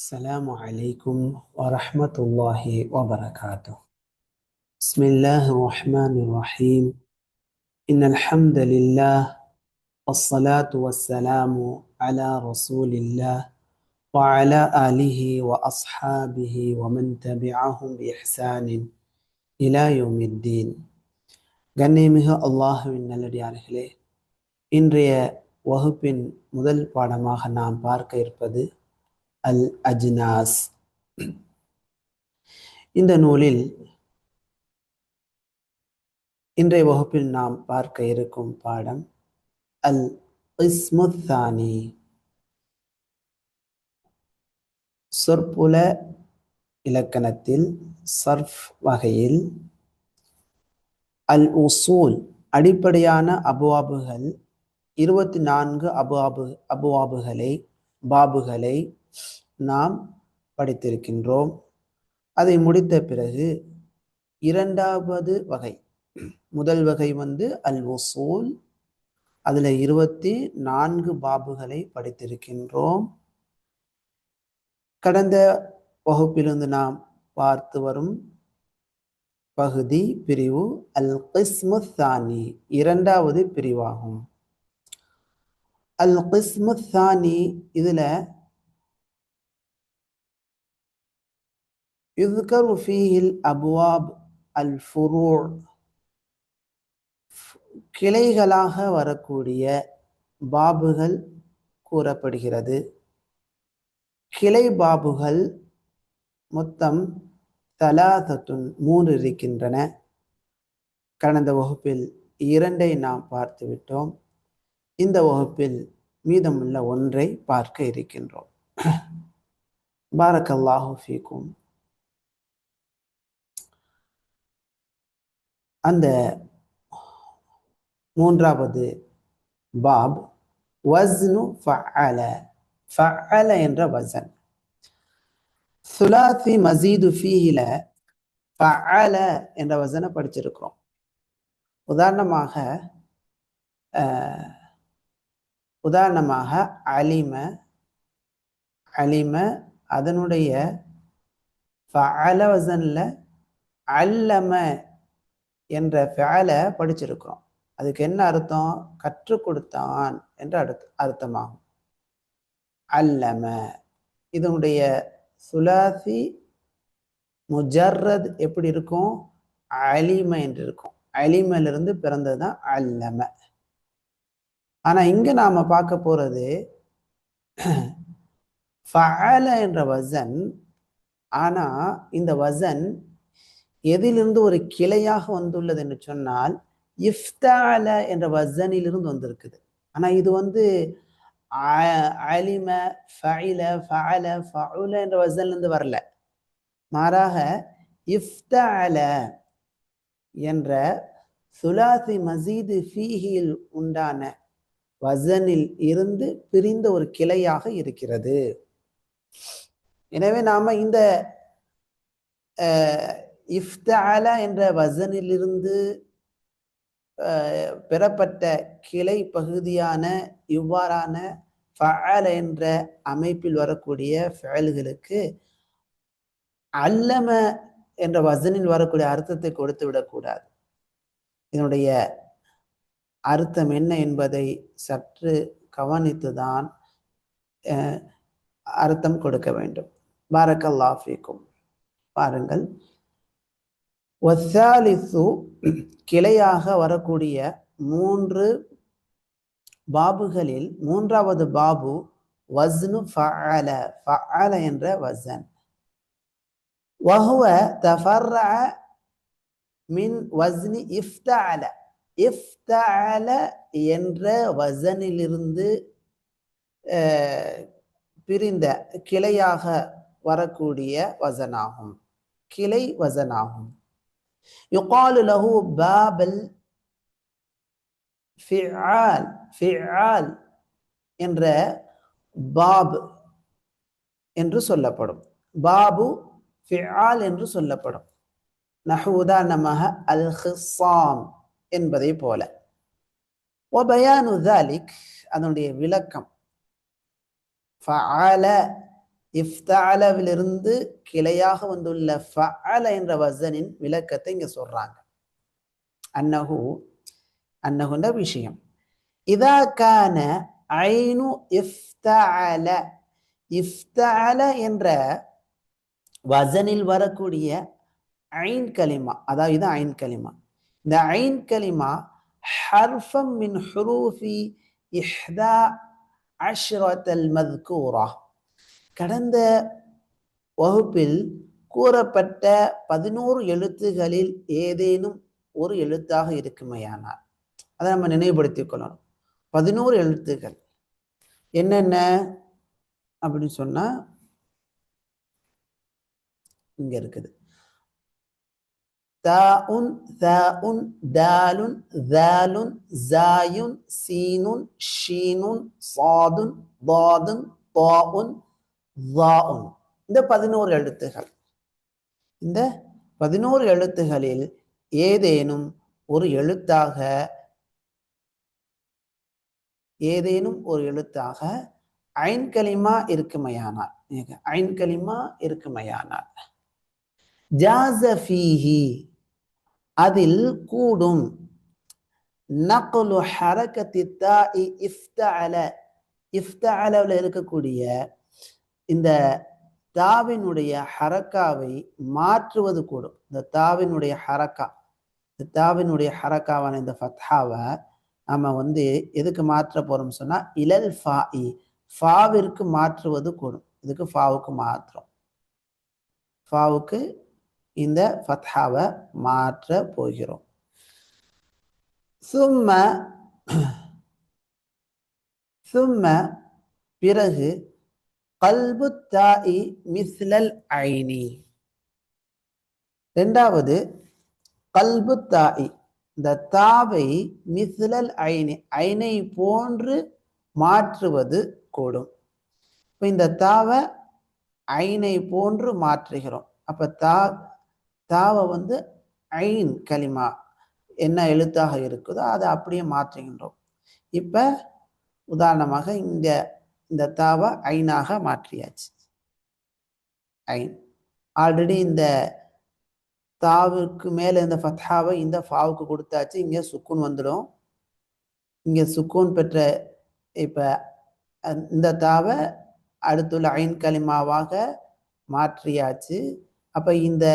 السلام عليكم ورحمة الله وبركاته بسم الله الرحمن الرحيم إن الحمد لله والصلاة والسلام على رسول الله وعلى آله وأصحابه ومن تبعهم بإحسان إلى يوم الدين கண்ணியமிகு அல்லாஹுவின் நல்லடியார்களே இன்றைய வகுப்பின் முதல் பாடமாக நாம் பார்க்க இருப்பது அல் அஜ்னாஸ் இந்த நூலில் இன்றைய வகுப்பில் நாம் பார்க்க இருக்கும் பாடம் அல் இஸ்முத்தானி சொற்புல இலக்கணத்தில் சர்ஃப் வகையில் அல் உசூல் அடிப்படையான அபுவாபுகள் இருபத்தி நான்கு அபுவாபு அபுவாபுகளை பாபுகளை நாம் படித்திருக்கின்றோம். அதை முடித்த பிறகு இரண்டாவது வகை. முதல் வகை வந்து அல் உசூல் அதில் இருபத்தி நான்கு பாபுகளை படித்திருக்கின்றோம். கடந்த வகுப்பிலிருந்து நாம் பார்த்து வரும் பகுதி பிரிவு அல் கிஸ்முத்தானி இரண்டாவது பிரிவாகும். அல் கிஸ்முத்தானி இதில் يذكر فيه الأبواب الفروع கிளைகளாக வரக்கூடிய பாபுகள் கூறப்படுகிறது கிளை பாபுகள் மொத்தம் தலாதத்துன் மூன்று இருக்கின்றன கடந்த வகுப்பில் இரண்டை நாம் பார்த்து விட்டோம் இந்த வகுப்பில் மீதமுள்ள ஒன்றை பார்க்க இருக்கின்றோம் பாரக்கல்லாஹு ஃபீக்கும் அந்த மூன்றாவது பாப் வஸ்னு ஃபஅல. ஃபஅல என்ற வசன். சுலாசி மசீது ஃபீஹில ஃபஅல என்ற வசனை படிச்சிருக்கிறோம். உதாரணமாக உதாரணமாக அலிம அலிம அதனுடைய ஃபஅல வசனில் அல்லம என்ற ஃபேலை படிச்சிருக்கிறோம். அதுக்கு என்ன அர்த்தம்? கற்றுக் கொடுத்தான் என்ற அடுத்த அர்த்தமாகும். அல்லம இதனுடைய சுலாசி முஜர்ரத் எப்படி இருக்கும்? அலிம என்று இருக்கும். அலிமையிலிருந்து பிறந்ததுதான் அல்லம. ஆனா இங்க நாம பார்க்க போறது ஃபல என்ற வசன் ஆனா இந்த வசன் எதிலிருந்து ஒரு கிளையாக வந்துள்ளது என்று சொன்னால் இஃப்தால என்ற வசனிலிருந்து வந்திருக்குது. ஆனால் இது வந்து அலிம ஃபைல ஃபல ஃபவுல என்ற வசனிலிருந்து வரல. மாறாக இஃப்தால என்ற சுலாசி மசீது ஃபீஹியில் உண்டான வசனில் இருந்து பிரிந்த ஒரு கிளையாக இருக்கிறது. எனவே நாம இந்த இஃப்தால என்ற வசனிலிருந்து பெறப்பட்ட கிளை பகுதியான இவ்வாறான ஃபஅல என்ற அமைப்பில் வரக்கூடிய ஃபேல்களுக்கு அல்லம என்ற வசனில் வரக்கூடிய அர்த்தத்தை கொடுத்து விடக்கூடாது. இதனுடைய அர்த்தம் என்ன என்பதை சற்று கவனித்துதான் அர்த்தம் கொடுக்க வேண்டும். பாரக்கல்லாஃபிக்கும் பாருங்கள். ஒத்தாலித்து கிளையாக வரக்கூடிய மூன்று பாபுகளில் மூன்றாவது பாபு வஸ்னு ஃபஅல. ஃபஅல என்ற வசன். வஹுவ தஃபர்ர மின் வஸ்னி இஃப்தஅல. இஃப்தஅல என்ற வசனிலிருந்து பிரிந்த கிளையாக வரக்கூடிய வசனாகும். கிளை வசனாகும். يقال له باب الفعال فعال என்ற பாப் என்று சொல்லப்படும் பாபு ஃபிஆல் என்று சொல்லப்படும் நஹு உதாரணமாக அல் ஹிசாம் என்பதை போல ஒபயானு தாலிக் அதனுடைய விளக்கம் ஃபஅல இஃப்தாலவிலிருந்து கிளையாக வந்துள்ள ஃபஅல என்ற வசனின் விளக்கத்தை இங்கே சொல்றாங்க. அன்னஹு அன்னகுன்ற விஷயம். இதா கான ஐனு இஃப்தஅல இஃப்தஅல என்ற வசனில் வரக்கூடிய ஐன் கலிமா அதாவது இது ஐன் கலிமா இந்த ஐன் கலிமா ஹர்ஃபம் மின் ஹுரூஃபி இஹ்தா அஷ்ரத்தல் மத்கூரா. கடந்த வகுப்பில் கூறப்பட்ட பதினோரு எழுத்துகளில் ஏதேனும் ஒரு எழுத்தாக இருக்குமையானால் அதை நம்ம நினைவுபடுத்திக் கொள்ளணும். பதினோரு எழுத்துகள். என்னென்ன? அப்படின்னு சொன்னா இங்க இருக்குது. தாஉன் தாஉன் தாலுன் தாலுன் ஜாயுன் சீனுன் ஷீனுன் சாதுன் தாதுன் தாஉன் இந்த பதினோரு எழுத்துகள். இந்த பதினோரு எழுத்துகளில் ஏதேனும் ஒரு எழுத்தாக ஏதேனும் ஒரு எழுத்தாக ஐன் கலிமா இருக்குமையானால் ஐன் கலிமா இருக்குமையானால். ஜாசஃபீஹி அதில் கூடும் நக்லு ஹரக்கத்தி அல இஃப்தஅல இஃப்தஅலவில் இருக்கக்கூடிய இந்த தாவினுடைய ஹரக்காவை மாற்றுவது கூடும். இந்த தாவினுடைய ஹரக்கா இந்த தாவினுடைய ஹரக்காவான இந்த ஃபத்ஹாவை நம்ம வந்து எதுக்கு மாற்ற போறோம்னு சொன்னா இலல் ஃபா இ ஃபாவிற்கு மாற்றுவது கூடும். இதுக்கு ஃபாவுக்கு மாற்றுறோம் ஃபாவுக்கு இந்த ஃபத்ஹாவை மாற்ற போகிறோம். சும்ம சும்ம பிறகு கல்பு தாயி மிஸ்லல் ஐனி. ரெண்டாவது கல்பு தாயி. இந்த தாவை மிஸ்லல் ஐனி ஐனை போன்று மாற்றுவது கூடும். இப்போ இந்த தாவை ஐனை போன்று மாற்றுகிறோம். அப்ப தா தாவை வந்து ஐன் கலிமா என்ன எழுத்தாக இருக்குதோ அதை அப்படியே மாற்றுகின்றோம். இப்ப உதாரணமாக இந்த இந்த தாவை ஐனாக மாற்றியாச்சு. ஐன். ஆல்ரெடி இந்த தாவுக்கு மேலே இந்த ஃபத்ஹாவை இந்த ஃபாவுக்கு கொடுத்தாச்சு. இங்கே சுக்குன் வந்துடும். இங்கே சுக்கூன் பெற்ற இப்போ இந்த தாவை அடுத்துள்ள ஐன் களிமாவாக மாற்றியாச்சு. அப்போ இந்த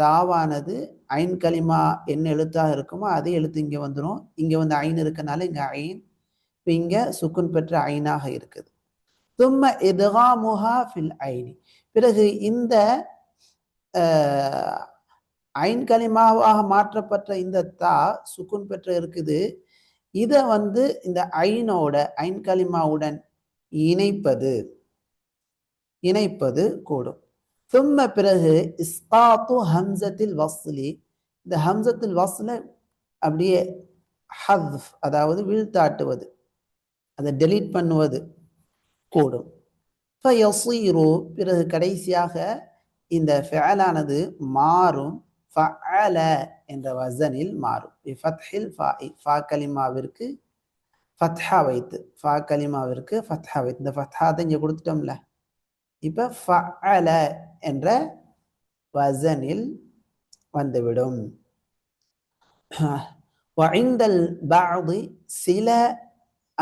தாவானது ஐன் களிமா என்ன எழுத்தாக இருக்குமோ அதே எழுத்து இங்கே வந்துடும். இங்கே வந்து ஐன் இருக்கனால இங்கே ஐன். இப்ப இங்க சுக்குன் பெற்ற ஐனாக இருக்குது. தும்ம இத்காமுஹா ஃபில் ஐனி. பிறகு இந்த ஐன் கலிமாவாக மாற்றப்பட்ட இந்த தா சுக்குன் பெற்ற இருக்குது. இதை வந்து இந்த ஐனோட ஐன் கலிமாவுடன் இணைப்பது இணைப்பது கூடும். தும்ம பிறகு இஸ்காத்து ஹம்சத்தில் வஸ்லி. இந்த ஹம்சத்தில் வஸ்ல அப்படியே ஹவ் அதாவது வீழ்த்தாட்டுவது. அதை டெலீட் பண்ணுவது கூடும். ஃபயஸீரு பிறகு கடைசியாக இந்த ஃபேலானது மாறும். ஃபஅல என்ற வசனில் மாறும். ஃபத்ஹில் ஃபாஇ ஃபா கலிமாவிற்கு ஃபத்ஹா வைத்து ஃபா கலிமாவிற்கு ஃபத்ஹா வைத்து. இந்த ஃபத்ஹா தான் இங்கே கொடுத்துட்டோம்ல. இப்போ ஃபஅல என்ற வசனில் வந்துவிடும். வஐந்தல் பாதி சில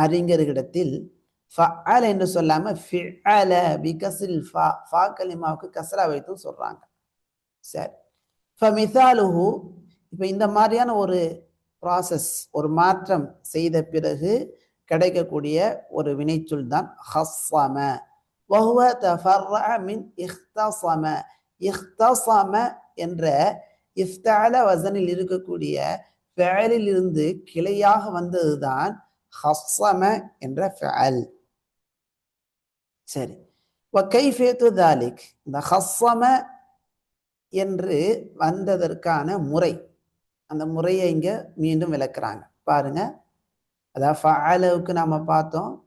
அறிஞர்களிடத்தில் ஃபஅல என்று சொல்லாம ஃபிஅல பிகஸ்ரில் ஃபா ஃபா கலிமாவுக்கு கஸ்ரா வைத்து சொல்றாங்க. சரி. ஃபமிசாலுஹு இப்போ இந்த மாதிரியான ஒரு ப்ராசஸ் ஒரு மாற்றம் செய்த பிறகு கிடைக்கக்கூடிய ஒரு வினைச்சொல் தான் ஹஸ்ஸம. வஹுவ தஃபர்ரஅ மின் இஹ்தஸம. இஹ்தஸம என்ற இஃப்தால வசனில் இருக்கக்கூடிய ஃபெயலில் இருந்து கிளையாக வந்ததுதான் ஹஸ்ஸம என்ற ஃபஅல் சரி. வகைஃபேத்து தாலிக் இந்த ஹஸ்ஸம என்று வந்ததற்கான முறை. அந்த முறையை இங்கே மீண்டும் விளக்குறாங்க. பாருங்க. அதாவது ஃபஅலவுக்கு நாம் பார்த்தோம்.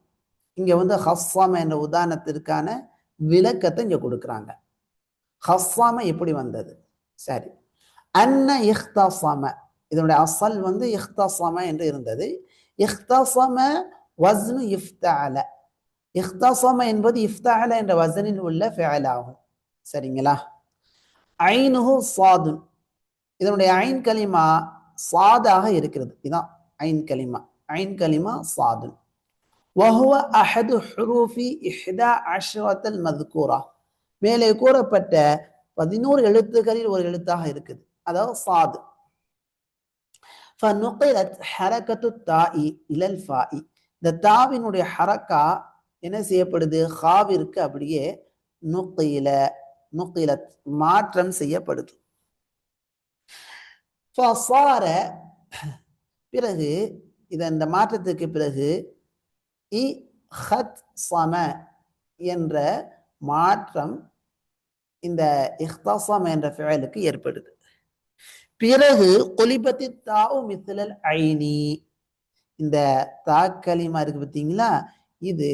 இங்கே வந்து ஹஸ்ஸாம என்ற உதாரணத்திற்கான விளக்கத்தை இங்கே கொடுக்குறாங்க. ஹஸ்ஸாம எப்படி வந்தது? சரி. அன்ன இஹ்தஸம இதனுடைய அசல் வந்து இஹ்தஸம என்று இருந்தது. இஹ்தஸம வஸ்னு இஃப்தஅல இஃப்தசம என்பது இஃப்தால என்ற வசனில் உள்ள ஃபெயல் ஆகும் சரிங்களா ஐனுஹு சாதுன் இதனுடைய ஐன் கலிமா சாதாக இருக்கிறது இதான் ஐன் கலிமா ஐன் கலிமா சாதுன் வஹுவ அஹது ஹுரூஃபி இஹ்தா அஷ்ரத்தல் மதுக்கூரா மேலே கூறப்பட்ட பதினோரு எழுத்துக்களில் ஒரு எழுத்தாக இருக்குது. அதாவது சாது. ஹரக்கத்து தாயி இலல் ஃபாயி இந்த தாவினுடைய ஹரக்கா என்ன செய்யப்படுது? ஹாவிற்கு அப்படியே நுக்கையில நுக்கையில மாற்றம் செய்யப்படுது. பிறகு இத இந்த மாற்றத்துக்கு பிறகு இ ஹத் சம என்ற மாற்றம் இந்த இஹ்தசம் என்ற ஃபெயலுக்கு ஏற்படுது. பிறகு ஒலிபத்தி தாவு மித்தலல் ஐனி. இந்த தா களிமா இருக்கு பார்த்தீங்களா இது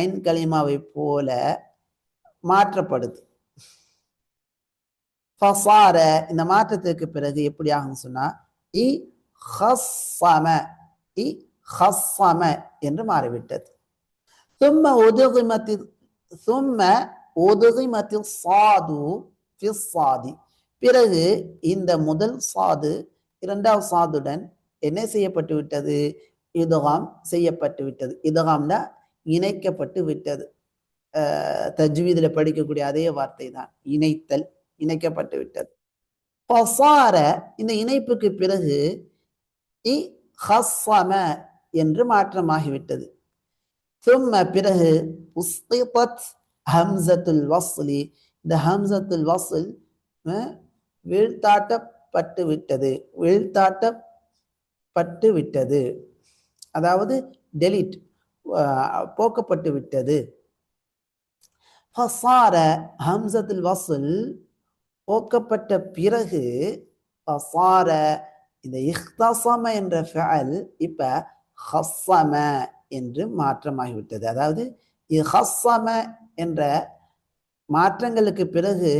ஐன் களிமாவை போல மாற்றப்படுது. ஃபசார இந்த மாற்றத்திற்கு பிறகு எப்படி ஆகும் சொன்னா இ ஹஸ்ஸம இ ஹஸ்ஸம என்று மாறிவிட்டது. சும்ம ஒதுகிமத்தில் சும்ம ஒதுகிமத்தில் சாது ஃபிஸ் சாதி. பிறகு இந்த முதல் சாது இரண்டாவது சாதுடன் என்ன செய்யப்பட்டு விட்டது? இதுகாம் செய்யப்பட்டு விட்டது. இதுகாம்னா இணைக்கப்பட்டு விட்டது. தஜ்வீதில் படிக்கக்கூடிய அதே வார்த்தை தான். இணைத்தல் இணைக்கப்பட்டு விட்டது. பசார இந்த இணைப்புக்கு பிறகு இ ஹஸ்ஸம என்று மாற்றமாகிவிட்டது. ثم பிறகு உஸ்திபத் ஹம்சத்துல் வஸ்லி. இந்த ஹம்சத்துல் வஸ்ல் வீழ்த்தாட்டப்பட்டு விட்டது வீழ்த்தாட்டப்பட்டு விட்டது அதாவது டெலிட் போக்கப்பட்டு விட்டது ஃபசார ஹம்சத்துல் வசுல் போக்கப்பட்ட பிறகு ஃபசார இந்த இஹ்தசம என்ற ஃபஅல் இப்ப ஹஸ்ஸம என்று மாற்றமாகிவிட்டது. அதாவது இஹஸ்ஸம என்ற மாற்றங்களுக்கு பிறகு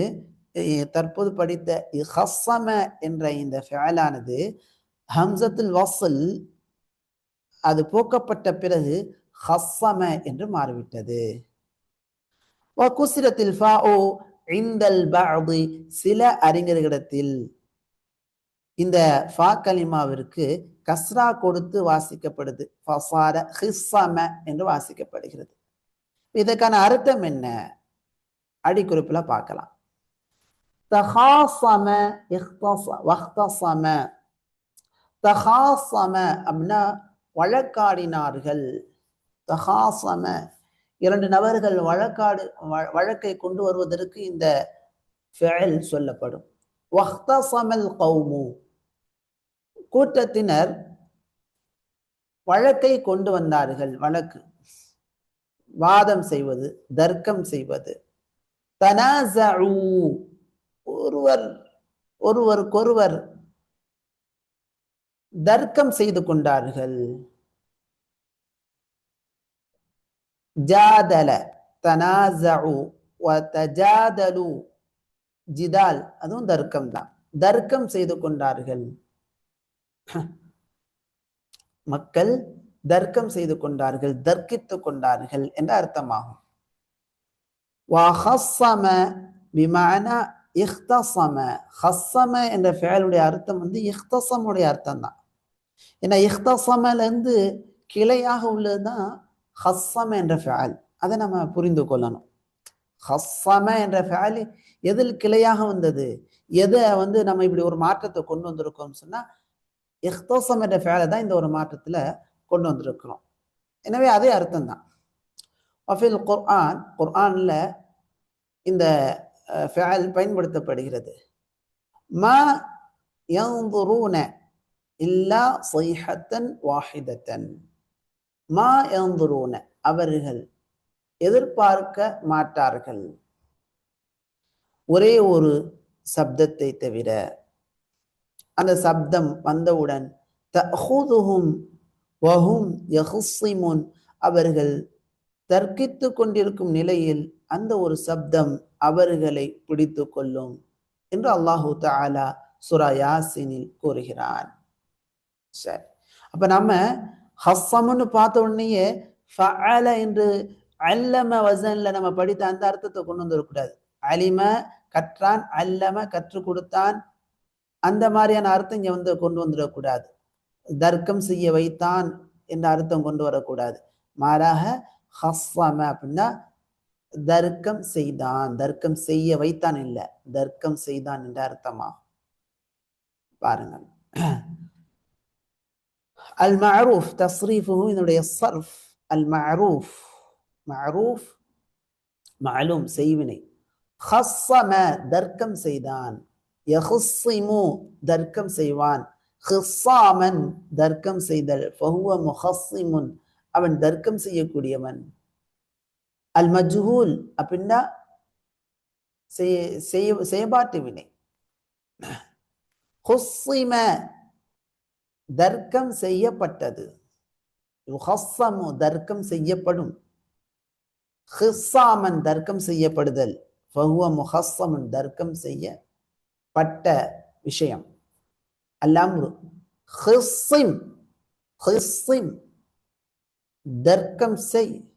தற்போது படித்த ஹஸ்ஸம என்ற இந்த ஃபேலானது ஹம்சத்துல் வசல் அது போக்கப்பட்ட பிறகு ஹஸ்ஸம என்று மாறிவிட்டது. குசிரத்தில் ஃபாஓ இந்தல் பாபு சில அறிஞர்களிடத்தில் இந்த ஃபா கலிமாவிற்கு கஸ்ரா கொடுத்து வாசிக்கப்படுது. ஃபசார ஹிஸ்ஸம என்று வாசிக்கப்படுகிறது. இதற்கான அர்த்தம் என்ன? அடிக்குறிப்புல பார்க்கலாம். தஹாசம வஹ்தசம தஹாசம அப்படின்னா வழக்காடினார்கள். தஹாசம இரண்டு நபர்கள் வழக்காடு வழக்கை கொண்டு வருவதற்கு இந்த ஃபெயல் சொல்லப்படும். வஹ்தசமல் கௌமு கூட்டத்தினர் வழக்கை கொண்டு வந்தார்கள். வழக்கு. வாதம் செய்வது தர்க்கம் செய்வது. தனாசு ஒருவர் ஒருவருக்கொருவர் தர்க்கம் செய்து கொண்டார்கள். ஜாதல தனாசு ஜாதலு ஜிதால் அதுவும் தர்க்கம் தான். தர்க்கம் செய்து கொண்டார்கள். மக்கள் தர்க்கம் செய்து கொண்டார்கள் தர்க்கித்து கொண்டார்கள் என்ற அர்த்தமாகும். இஹ்தசம ஹஸ்ஸம என்ற ஃபேலுடைய அர்த்தம் வந்து இஹ்தசமுடைய அர்த்தம் தான் ஏன்னா இஹ்தசமலேருந்து கிளையாக உள்ளது தான் ஹஸ்ஸம என்ற ஃபேல் அதை நம்ம புரிந்து கொள்ளணும். ஹஸ்ஸம என்ற ஃபேல் எதில் கிளையாக வந்தது? எதை வந்து நம்ம இப்படி ஒரு மாற்றத்தை கொண்டு வந்திருக்கோம்னு சொன்னால் இஹ்தோசம் என்ற ஃபேலை தான் இந்த ஒரு மாற்றத்தில் கொண்டு வந்திருக்கிறோம். எனவே அதே அர்த்தம் தான் வஃபில் குர்ஆன் குர்ஆனில் இந்த ஃபேல் பயன்படுத்தப்படுகிறது. மா யந்துரூன இல்லா சைஹத்தன் வாஹிதத்தன். மா யந்துரூன அவர்கள் எதிர்பார்க்க மாட்டார்கள். ஒரே ஒரு சப்தத்தை தவிர அந்த சப்தம் வந்தவுடன் தஹூதுஹும் வஹும் யஹுசிமுன் அவர்கள் தர்க்கித்து கொண்டிருக்கும் நிலையில் அந்த ஒரு சப்தம் அவர்களை பிடித்து கொள்ளும் என்று அல்லாஹு தாலா சுரா யாசினில் கூறுகிறான். சரி. அப்ப நம்ம ஹஸ்ஸம்னு பார்த்த உடனேயே ஃபஅல என்று அல்லம வசன்ல நம்ம படித்த அந்த அர்த்தத்தை கொண்டு வந்துடக்கூடாது அலிம கற்றான் அல்லம கற்றுக் கொடுத்தான் அந்த மாதிரியான அர்த்தம் இங்க வந்து கொண்டு வந்துடக்கூடாது தர்க்கம் செய்ய வைத்தான் என்ற அர்த்தம் கொண்டு வரக்கூடாது. மாறாக ஹஸ்ஸம அப்படின்னா தர்க்கம் செய்தான் தர்க்கம் செய்ய வைத்தான் இல்லை தர்க்கம் செய்தான் என்ற அர்த்தமாகும் பாருங்கள் அல் மஅரூஃப் தஸ்ரீஃபுஹு இதனுடைய சர்ஃப் அல் மஅரூஃப் மஅரூஃப் மஅலூம் செய்வினை ஹஸ்ஸம தர்க்கம் செய்தான் யஹுஸ்ஸிமு தர்க்கம் செய்வான் ஹிஸ்ஸாமன் தர்க்கம் செய்தல் ஃபஹுவ முஹஸ்ஸிமுன் அவன் தர்க்கம் செய்யக்கூடியவன். அல் மஜ்ஹூல் அப்படின்னா செய்ய செய்ய செயற்பாட்டு வினை. ஹுஸ்ஸிம தர்க்கம் செய்யப்பட்டது. ஹஸ்ஸமு தர்க்கம் செய்யப்படும். ஹிஸ்ஸாமன் தர்க்கம் செய்யப்படுதல். ஃபஹுவ ஹஸ்ஸமன் தர்க்கம் செய்யப்பட்ட விஷயம். அல்லாம்ரு ஹிஸ்ஸிம் ஹிஸ்ஸிம். தர்க்கம் செய்.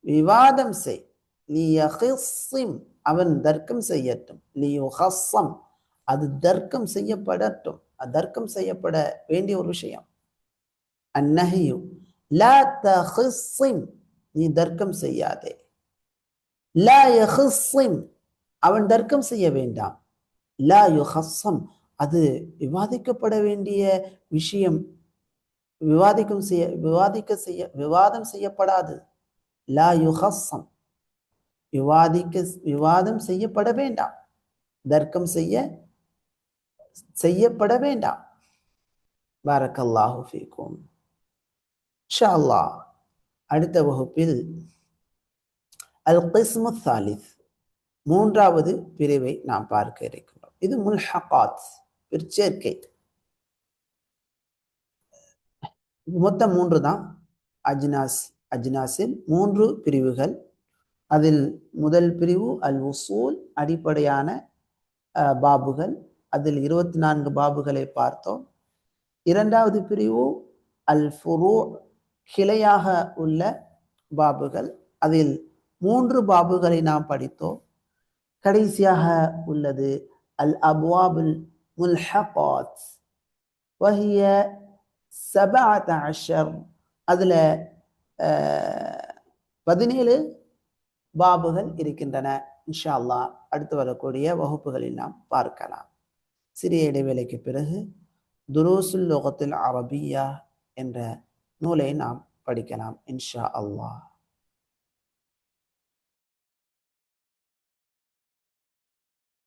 விவாதம் செய். லியஹிஸ்ஸிம் அவன் தர்க்கம் செய்யட்டும். லியுஹஸ்ஸம் அது தர்க்கம் செய்யப்படட்டும். தர்க்கம் செய்யப்பட வேண்டிய ஒரு விஷயம். அந்நகையு லா தஹிஸ்ஸிம். நீ தர்க்கம் செய்யாதே. லா யஹிஸ்ஸிம். அவன் தர்க்கம் செய்ய வேண்டாம். லா யுஹஸ்ஸம். அது விவாதிக்கப்பட வேண்டிய விஷயம். விவாதிக்கும் செய்ய விவாதிக்க செய்ய விவாதம் செய்யப்படாது. லா யுஹஸ்ஸம். விவாதிக்க விவாதம் செய்யப்பட வேண்டாம். தர்க்கம் செய்ய செய்யப்பட வேண்டாம். பாரக்கல்லாஹு ஃபீக்கும். ஷா அல்லாஹ் அடுத்த வகுப்பில் அல் கிஸ்மு தாலித் மூன்றாவது பிரிவை நாம் பார்க்க இருக்கிறோம் இது முல்ஹகாத் பிற்சேர்க்கை. மொத்தம் மூன்று தான். அஜ்னாஸ் அஜ்னாஸில் மூன்று பிரிவுகள். அதில் முதல் பிரிவு அல் உசூல் அடிப்படையான பாபுகள். அதில் இருபத்தி நான்கு பாபுகளை பார்த்தோம். இரண்டாவது பிரிவு அல் ஃபுரூ கிளையாக உள்ள பாபுகள். அதில் மூன்று பாபுகளை நாம் படித்தோம். கடைசியாக உள்ளது அல் அபுவாபுல் முல்ஹபாத் வஹிய சபாத் அஷர் அதில் பதினேழு பாபுகள் இருக்கின்றன இன்ஷா அல்லாஹ் அடுத்து வரக்கூடிய வகுப்புகளில் நாம் பார்க்கலாம். சிறிய இடைவேளைக்கு பிறகு துரோசுல் லோகத்தில் அரபியா என்ற நூலை நாம் படிக்கலாம் இன்ஷா அல்லாஹ்